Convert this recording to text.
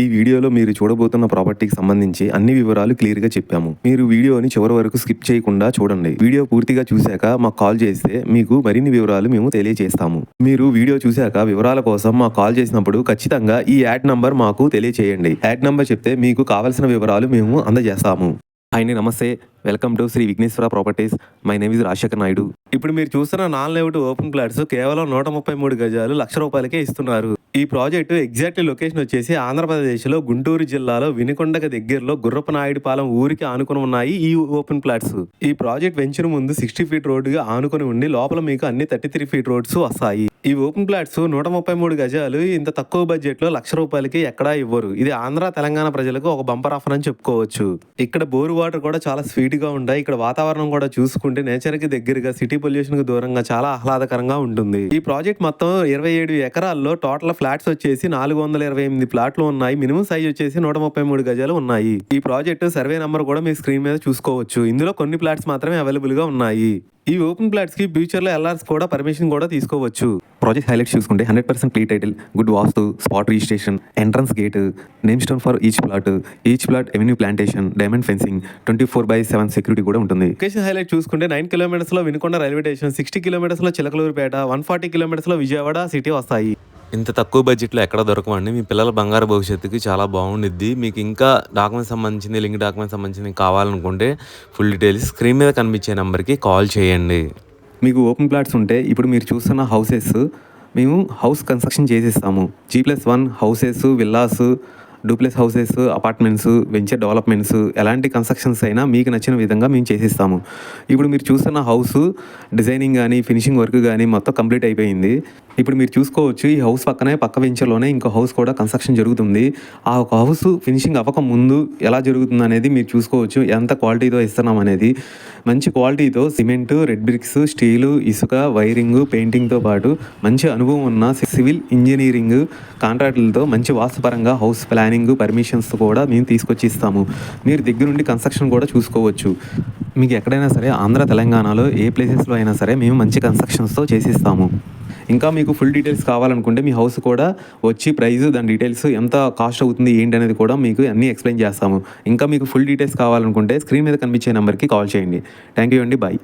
ఈ వీడియోలో మీరు చూడబోతున్న ప్రాపర్టీకి సంబంధించి అన్ని వివరాలు క్లియర్గా చెప్పాము. మీరు వీడియోని చివరి వరకు స్కిప్ చేయకుండా చూడండి. వీడియో పూర్తిగా చూశాక మాకు కాల్ చేస్తే మీకు మరిన్ని వివరాలు మేము తెలియజేస్తాము. మీరు వీడియో చూశాక వివరాల కోసం మాకు కాల్ చేసినప్పుడు ఖచ్చితంగా ఈ యాడ్ నంబర్ మాకు తెలియచేయండి. యాడ్ నంబర్ చెప్తే మీకు కావలసిన వివరాలు మేము అందజేస్తాము. ఆయన నమస్తే. Welcome to Sri Vighneshwara Properties. My name is Rajasekhar Naidu. ఇప్పుడు మీరు చూస్తున్న నాన్ లేఅవుట్ ఓపెన్ ప్లాట్స్ కేవలం నూట ముప్పై మూడు గజాలు లక్ష రూపాయలకే ఇస్తున్నారు. ఈ ప్రాజెక్టు ఎగ్జాక్ట్ లొకేషన్ వచ్చేసి ఆంధ్రప్రదేశ్లో గుంటూరు జిల్లాలో వినుకొండకు దగ్గరలో గుర్రపనాయుడుపాలెం ఊరికి ఆనుకుని ఉన్నాయి ఈ ఓపెన్ ప్లాట్స్. ఈ ప్రాజెక్ట్ వెంచర్ ముందు సిక్స్టీ ఫీట్ రోడ్డుగా ఆనుకుని ఉండి లోపల మీకు అన్ని థర్టీ త్రీ ఫీట్ రోడ్స్ వస్తాయి. ఈ ఓపెన్ ప్లాట్స్ నూట ముప్పై మూడు గజాలు ఇంత తక్కువ బడ్జెట్లో లక్ష రూపాయలకి ఎక్కడా ఇవ్వరు. ఇది ఆంధ్ర తెలంగాణ ప్రజలకు ఒక బంపర్ ఆఫర్ అని చెప్పుకోవచ్చు. ఇక్కడ బోరు వాటర్ కూడా చాలా స్వీట్గా ఉంటాయి. ఇక్కడ వాతావరణం కూడా చూసుకుంటే నేచర్కి దగ్గరగా సిటీ పొల్యూషన్కి దూరంగా చాలా ఆహ్లాదకరంగా ఉంటుంది. ఈ ప్రాజెక్ట్ మొత్తం ఇరవై ఏడు ఎకరాల్లో టోటల్ ఫ్లాట్స్ వచ్చేసి నాలుగు వందల ఇరవై ఎనిమిది ప్లాట్లు ఉన్నాయి. మినిమం సైజ్ వచ్చేసి నూట ముప్పై మూడు గజాలు ఉన్నాయి. ఈ ప్రాజెక్టు సర్వే నంబర్ కూడా మీ స్క్రీన్ మీద చూసుకోవచ్చు. ఇందులో కొన్ని ప్లాట్స్ మాత్రమే అవైలబుల్గా ఉన్నాయి. ఈ ఓపెన్ ప్లాట్స్కి ఫ్యూచర్లో ఎల్ఆర్స్ కూడా పర్మిషన్ కూడా తీసుకోవచ్చు. ప్రాజెక్ట్ హైలైట్స్ చూసుకుంటే hundred percent clear title good vastu spot registration entrance gate name stone for each plot each plot avenue plantation diamond fencing twenty four by seven security కూడా ఉంటుంది. లొకేషన్ హైలైట్ చూసుకుంటే nine కిలోమీటర్స్లో Vinukonda railway station sixty కిలోమీటర్స్లో Chilakaluripet one forty కిలోమీటర్స్లో Vijayawada city వస్తాయి. ఇంత తక్కువ బడ్జెట్లో ఎక్కడ దొరకవండి. మీ పిల్లల బంగారు భవిష్యత్తుకి చాలా బాగుండిద్ది. మీకు ఇంకా డాక్యుమెంట్స్ సంబంధించింది లింక్ డాక్యుమెంట్స్ సంబంధించింది కావాలనుకుంటే ఫుల్ డీటెయిల్స్ స్క్రీన్ మీద కనిపించే నెంబర్కి కాల్ చేయండి. మీకు ఓపెన్ ప్లాట్స్ ఉంటే ఇప్పుడు మీరు చూస్తున్న హౌసెస్ మేము హౌస్ కన్స్ట్రక్షన్ చేసేస్తాము. G plus one houses villas duplex houses apartments venture developments ఎలాంటి కన్స్ట్రక్షన్స్ అయినా మీకు నచ్చిన విధంగా మేము చేసిస్తాము. ఇప్పుడు మీరు చూస్తున్న హౌస్ డిజైనింగ్ కానీ ఫినిషింగ్ వర్క్ కానీ మొత్తం కంప్లీట్ అయిపోయింది. ఇప్పుడు మీరు చూసుకోవచ్చు ఈ హౌస్ పక్కనే పక్క వెంచర్లోనే ఇంకో హౌస్ కూడా కన్స్ట్రక్షన్ జరుగుతుంది. ఆ ఒక హౌస్ ఫినిషింగ్ అవ్వక ముందు ఎలా జరుగుతుంది అనేది మీరు చూసుకోవచ్చు. ఎంత క్వాలిటీతో ఇస్తున్నాం అనేది. మంచి క్వాలిటీతో సిమెంట్ రెడ్ బ్రిక్స్ స్టీలు ఇసుక వైరింగ్ పెయింటింగ్తో పాటు మంచి అనుభవం ఉన్న సివిల్ ఇంజనీరింగ్ కాంట్రాక్టులతో మంచి వాస్తుపరంగా హౌస్ ప్లానింగ్ పర్మిషన్స్ కూడా మేము తీసుకొచ్చి ఇస్తాము మీరు దగ్గరుండి కన్స్ట్రక్షన్ కూడా చూసుకోవచ్చు. మీకు ఎక్కడైనా సరే ఆంధ్ర తెలంగాణలో ఏ ప్లేసెస్లో అయినా సరే మేము మంచి కన్స్ట్రక్షన్స్తో చేసిస్తాము. ఇంకా మీకు ఫుల్ డీటెయిల్స్ కావాలనుకుంటే మీ హౌస్ కూడా వచ్చి ప్రైస్ దాని డీటెయిల్స్ ఎంత కాస్ట్ అవుతుంది ఏంటి అనేది కూడా మీకు అన్నీ ఎక్స్ప్లెయిన్ చేస్తాము. ఇంకా మీకు ఫుల్ డీటెయిల్స్ కావాలనుకుంటే స్క్రీన్ మీద కనిపించే నెంబర్కి కాల్ చేయండి. థ్యాంక్ యూ అండి. బాయ్